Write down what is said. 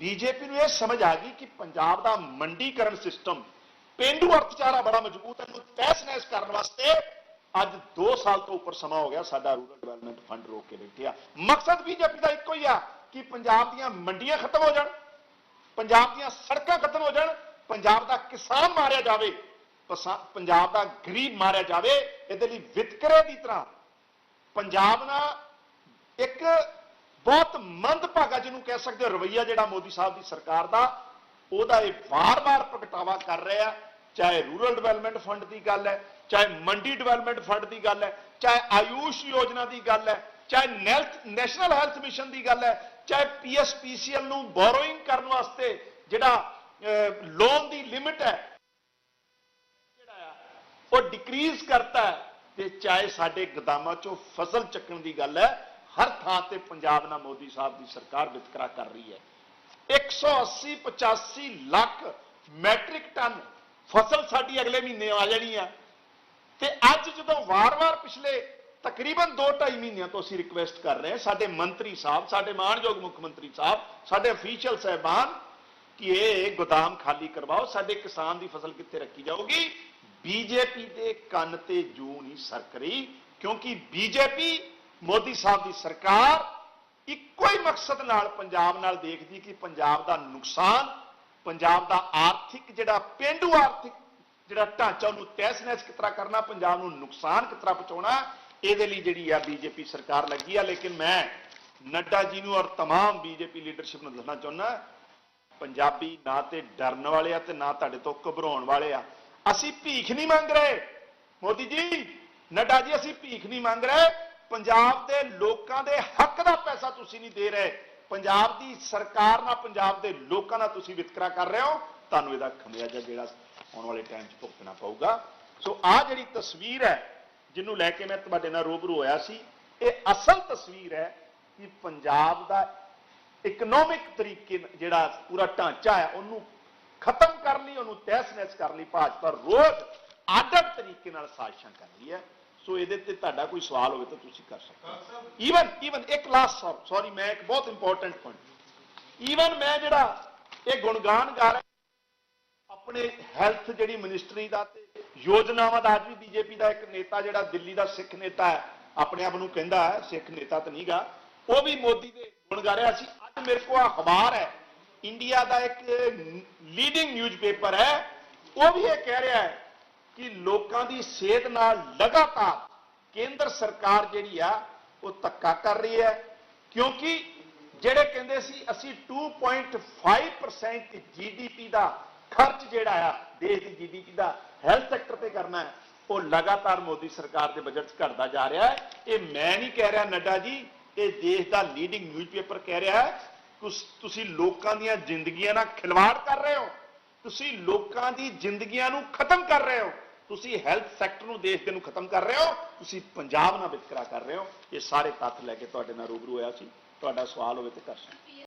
BJP ਨੂੰ ਇਹ ਸਮਝ ਆ ਗਈ ਕਿ ਪੰਜਾਬ ਦਾ ਮੰਡੀਕਰਨ ਸਿਸਟਮ ਪੇਂਡੂ ਅਰਥਚਾਰਾ ਬੜਾ ਮਜ਼ਬੂਤ ਹੈ ਨੂੰ ਤਹਿਸ ਕਰਨ ਵਾਸਤੇ ਅੱਜ 2 ਸਾਲ ਤੋਂ ਉੱਪਰ ਸਮਾਂ ਹੋ ਗਿਆ ਸਾਡਾ ਰੂਰਲ ਡਿਵੈਲਪਮੈਂਟ ਫੰਡ ਰੋਕ ਕੇ ਬੈਠੇ ਆ। ਮਕਸਦ ਬੀਜੇਪੀ ਦਾ ਇੱਕੋ ਹੀ ਆ ਕਿ ਪੰਜਾਬ ਦੀਆਂ ਮੰਡੀਆਂ ਖਤਮ ਹੋ ਜਾਣ, ਪੰਜਾਬ ਦੀਆਂ ਸੜਕਾਂ ਖਤਮ ਹੋ ਜਾਣ, ਪੰਜਾਬ ਦਾ ਕਿਸਾਨ ਮਾਰਿਆ ਜਾਵੇ ਪੰਜਾਬ ਦਾ ਗਰੀਬ ਮਾਰਿਆ ਜਾਵੇ, ਇਹਦੇ ਲਈ ਵਿਤਕਰੇ ਦੀ ਤਰ੍ਹਾਂ ਪੰਜਾਬ ਨਾਲ ਇੱਕ ਬਹੁਤ ਮੰਦਭਾਗਾ ਜਿਹਨੂੰ ਕਹਿ ਸਕਦੇ ਹੋ, ਰਵਈਆ ਜਿਹੜਾ ਮੋਦੀ ਸਾਹਿਬ ਦੀ ਸਰਕਾਰ ਦਾ, ਉਹਦਾ ਇਹ ਵਾਰ-ਵਾਰ ਪ੍ਰਗਟਾਵਾ ਕਰ ਰਿਹਾ, ਚਾਹੇ ਰੂਰਲ ਡਿਵੈਲਪਮੈਂਟ ਫੰਡ ਦੀ ਗੱਲ ਹੈ, ਚਾਹੇ ਮੰਡੀ ਡਿਵੈਲਪਮੈਂਟ ਫੰਡ ਦੀ ਗੱਲ ਹੈ, ਚਾਹੇ ਆਯੂਸ਼ ਯੋਜਨਾ ਦੀ ਗੱਲ ਹੈ, ਚਾਹੇ ਨੈਲਥ- ਨੈਸ਼ਨਲ ਹੈਲਥ ਮਿਸ਼ਨ ਦੀ ਗੱਲ ਹੈ, ਚਾਹੇ ਪੀਐਸਪੀਸੀਐਲ ਨੂੰ ਬੋਰੋਇੰਗ ਕਰਨ ਵਾਸਤੇ ਜਿਹੜਾ ਲੋਨ ਦੀ ਲਿਮਿਟ ਹੈ, ਜਿਹੜਾ ਉਹ ਡਿਕਰੀਜ਼ ਕਰਤਾ ਤੇ ਚਾਹੇ ਸਾਡੇ ਗਦਾਮਾਂ ਚੋਂ ਫਸਲ ਚੱਕਣ ਦੀ ਗੱਲ ਹੈ ਹਰ ਥਾਂ ਤੇ ਪੰਜਾਬ ਨਾਲ ਮੋਦੀ ਸਾਹਿਬ ਦੀ ਸਰਕਾਰ ਵਿਤਕਰਾ ਕਰ ਰਹੀ ਹੈ। 180 85 ਲੱਖ ਮੈਟ੍ਰਿਕ ਟਨ ਫਸਲ ਸਾਡੀ ਅਗਲੇ ਮਹੀਨੇ ਆ ਜਾਣੀ ਆ। ਤੇ ਅੱਜ ਜਦੋਂ ਵਾਰ-ਵਾਰ ਪਿਛਲੇ ਤਕਰੀਬਨ 2.5 ਮਹੀਨਿਆਂ ਤੋਂ ਅਸੀਂ ਰਿਕੁਐਸਟ ਕਰ ਰਹੇ ਹਾਂ, ਸਾਡੇ ਮੰਤਰੀ ਸਾਹਿਬ, ਸਾਡੇ ਮਾਣਯੋਗ ਮੁੱਖ ਮੰਤਰੀ ਸਾਹਿਬ, ਸਾਡੇ ਅਫੀਸ਼ੀਅਲ ਸਹਿਬਾਨ ਕਿ ਇਹ ਗੋਦਾਮ ਖਾਲੀ ਕਰਵਾਓ, ਸਾਡੇ ਕਿਸਾਨ ਦੀ ਫਸਲ ਕਿੱਥੇ ਰੱਖੀ ਜਾਊਗੀ? ਬੀਜੇਪੀ ਦੇ ਕੰਨ ਤੇ ਜੂ ਨਹੀਂ ਸਰਕ ਰਹੀ, ਕਿਉਂਕਿ ਬੀਜੇਪੀ ਮੋਦੀ ਸਾਹਿਬ ਦੀ ਸਰਕਾਰ ਇੱਕੋ ਹੀ ਮਕਸਦ ਨਾਲ ਪੰਜਾਬ ਨਾਲ ਦੇਖਦੀ ਕਿ ਪੰਜਾਬ ਦਾ ਨੁਕਸਾਨ ਪੰਜਾਬ ਦਾ ਆਰਥਿਕ ਜਿਹੜਾ ਪੇਂਡੂ ਆਰਥਿਕ ਜਿਹੜਾ ਢਾਂਚਾ ਉਹਨੂੰ ਤਹਿਸ ਨਹਿਸ ਕਿਸ ਤਰ੍ਹਾਂ ਕਰਨਾ ਪੰਜਾਬ ਨੂੰ ਨੁਕਸਾਨ ਕਿਸ ਤਰ੍ਹਾਂ ਪਹੁੰਚਾਉਣਾ ਇਹਦੇ ਲਈ ਜਿਹੜੀ ਆ ਬੀਜੇਪੀ ਸਰਕਾਰ ਲੱਗੀ ਆ ਲੇਕਿਨ ਮੈਂ ਨੱਡਾ ਜੀ ਨੂੰ ਔਰ तमाम ਬੀਜੇਪੀ ਲੀਡਰਸ਼ਿਪ ਨੂੰ ਦੱਸਣਾ ਚਾਹੁੰਦਾ ਪੰਜਾਬੀ ਨਾ ਤੇ ਡਰਨ ਵਾਲੇ ਆ ਤੇ ਨਾ ਤੁਹਾਡੇ ਤੋਂ ਘਬਰਾਉਣ ਵਾਲੇ ਆ ਅਸੀਂ ਭੀਖ ਨਹੀਂ ਮੰਗ ਰਹੇ ਮੋਦੀ ਜੀ ਨੱਡਾ ਜੀ ਅਸੀਂ ਭੀਖ ਨਹੀਂ ਮੰਗ ਰਹੇ ਪੰਜਾਬ ਦੇ ਲੋਕਾਂ ਦੇ ਹੱਕ ਦਾ ਪੈਸਾ ਤੁਸੀਂ ਨਹੀਂ ਦੇ ਰਹੇ। ਪੰਜਾਬ ਦੀ ਸਰਕਾਰ ਨਾਲ ਪੰਜਾਬ ਦੇ ਲੋਕਾਂ ਨਾਲ ਤੁਸੀਂ ਵਿਤਕਰਾ ਕਰ ਰਹੇ ਹੋ। ਤੁਹਾਨੂੰ ਇਹਦਾ ਖਮਿਆਜਾ ਜਿਹੜਾ ਆਉਣ ਵਾਲੇ ਟਾਈਮ 'ਚ ਭੁਗਤਣਾ ਪਊਗਾ। ਸੋ ਆ ਜਿਹੜੀ ਤਸਵੀਰ ਹੈ, ਜਿਹਨੂੰ ਲੈ ਕੇ ਮੈਂ ਤੁਹਾਡੇ ਨਾਲ ਰੂਬਰੂ ਹੋਇਆ ਸੀ, ਇਹ ਅਸਲ ਤਸਵੀਰ ਹੈ ਕਿ ਪੰਜਾਬ ਦਾ ਇਕਨੋਮਿਕ ਤਰੀਕੇ ਜਿਹੜਾ ਪੂਰਾ ਢਾਂਚਾ ਹੈ, ਉਹਨੂੰ ਖਤਮ ਕਰਨ ਲਈ, ਉਹਨੂੰ ਤਹਿਸ-ਨਹਿਸ ਕਰਨ ਲਈ, ਭਾਜਪਾ ਰੋਜ਼ ਆਦਤ ਤਰੀਕੇ ਨਾਲ ਸਾਜ਼ਿਸ਼ਾਂ ਕਰ ਰਹੀ ਹੈ। ਸੋ ਇਹਦੇ ਤੇ ਤੁਹਾਡਾ ਕੋਈ ਸਵਾਲ ਹੋਵੇ ਤਾਂ ਤੁਸੀਂ ਕਰ ਸਕਦੇ ਹੋ। ਈਵਨ ਈਵਨ ਇੱਕ ਲਾਸਟ ਸੌਰੀ ਮੈਂ ਇੱਕ ਬਹੁਤ ਇੰਪੋਰਟੈਂਟ ਪੁਆਇੰਟ ਈਵਨ ਮੈਂ ਜਿਹੜਾ ਇਹ ਗੁਣਗਾਨ ਗਾ ਰਿਹਾ ਆਪਣੇ ਹੈਲਥ ਜਿਹੜੀ ਮਿਨਿਸਟਰੀ ਦਾ ਤੇ ਯੋਜਨਾਵਾਂ ਦਾ ਅੱਜ ਵੀ ਬੀਜੇਪੀ ਦਾ ਇੱਕ ਨੇਤਾ ਜਿਹੜਾ ਦਿੱਲੀ ਦਾ ਸਿੱਖ ਨੇਤਾ ਹੈ ਆਪਣੇ ਆਪ ਨੂੰ ਕਹਿੰਦਾ ਹੈ ਸਿੱਖ ਨੇਤਾ ਤਾਂ ਨਹੀਂਗਾ ਉਹ ਵੀ ਮੋਦੀ ਦੇ ਗੁਣ ਗਾ ਰਿਹਾ ਸੀ। ਅੱਜ ਮੇਰੇ ਕੋਲ ਅਖਬਾਰ ਹੈ ਇੰਡੀਆ ਦਾ ਇੱਕ ਲੀਡਿੰਗ ਨਿਊਜ਼ਪੇਪਰ ਹੈ ਉਹ ਵੀ ਇਹ ਕਹਿ ਰਿਹਾ ਹੈ ਕਿ ਲੋਕਾਂ ਦੀ ਸਿਹਤ ਨਾਲ ਲਗਾਤਾਰ ਕੇਂਦਰ ਸਰਕਾਰ ਜਿਹੜੀ ਆ, ਉਹ ਧੱਕਾ ਕਰ ਰਹੀ ਹੈ। ਕਿਉਂਕਿ ਜਿਹੜੇ ਕਹਿੰਦੇ ਸੀ, ਅਸੀਂ 2.5% ਜੀਡੀਪੀ ਦਾ ਖਰਚ ਜਿਹੜਾ ਆ, ਦੇਸ਼ ਦੀ ਜੀਡੀਪੀ ਦਾ ਹੈਲਥ ਸੈਕਟਰ ਤੇ ਕਰਨਾ ਹੈ, ਉਹ ਲਗਾਤਾਰ ਮੋਦੀ ਸਰਕਾਰ ਦੇ ਬਜਟ 'ਚ ਘਟਦਾ ਜਾ ਰਿਹਾ ਹੈ। ਇਹ ਮੈਂ ਨਹੀਂ ਕਹਿ ਰਿਹਾ ਨੱਡਾ ਜੀ, ਇਹ ਦੇਸ਼ ਦਾ ਲੀਡਿੰਗ ਨਿਊਜ਼ਪੇਪਰ ਕਹਿ ਰਿਹਾ ਹੈ। ਤੁਸ- ਤੁਸੀਂ ਲੋਕਾਂ ਦੀਆਂ ਜ਼ਿੰਦਗੀਆਂ ਨਾਲ ਖਿਲਵਾੜ ਕਰ ਰਹੇ ਹੋ। ਤੁਸੀਂ ਲੋਕਾਂ ਦੀ ਜ਼ਿੰਦਗੀਆਂ ਨੂੰ ਖਤਮ ਕਰ ਰਹੇ ਹੋ। ਤੁਸੀਂ ਹੈਲਥ ਸੈਕਟਰ ਨੂੰ ਦੇਸ਼ ਦੇ ਨੂੰ ਖਤਮ ਕਰ ਰਹੇ ਹੋ, ਤੁਸੀਂ ਪੰਜਾਬ ਨਾਲ ਵਿਤਕਰਾ ਕਰ ਰਹੇ ਹੋ, ਇਹ ਸਾਰੇ ਤੱਥ ਲੈ ਕੇ ਤੁਹਾਡੇ ਨਾਲ ਰੂਬਰੂ ਹੋਇਆ ਸੀ, ਤੁਹਾਡਾ ਸਵਾਲ ਹੋਵੇ ਤੇ ਕਰ ਸਕਦੇ